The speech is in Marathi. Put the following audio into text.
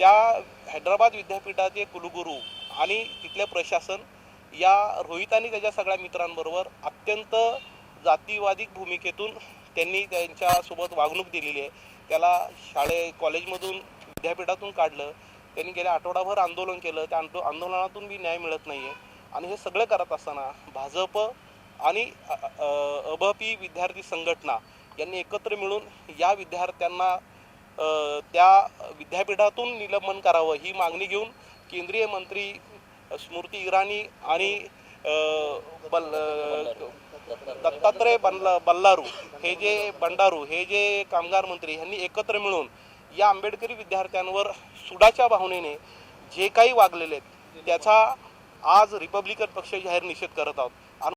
त्या हैदराबाद विद्यापीठाचे कुलगुरू आणि तिथले प्रशासन या रोहित आणि त्याच्या सगळ्या मित्रांबरोबर अत्यंत जातीवादी भूमिकेतून त्यांनी त्यांच्यासोबत वागणूक दिलेली आहे त्याला शाळे कॉलेजमधून विद्यापीठातून काढलं त्यांनी गेल्या आठवडाभर आंदोलन केलं त्या आंदो आंदोलनातून बी न्याय मिळत नाही आहे आणि हे सगळं करत असताना भाजप आणि अ- अभपी विद्यार्थी संघटना यांनी एकत्र मिळून या विद्यार्थ्यांना त्या विद्यापीठातून निलंबन करावं ही मागणी घेऊन केंद्रीय मंत्री स्मृती इराणी आणि बल दत्तात्रय बल्ला बल्लारू हे जे बंडारू हे जे कामगार मंत्री यांनी एकत्र मिळून या आंबेडकरी विद्यार्थ्यांवर सुडाच्या भावनेने जे काही वागलेले आहेत त्याचा आज रिपब्लिकन पक्ष जाहीर निषेध करत आहोत.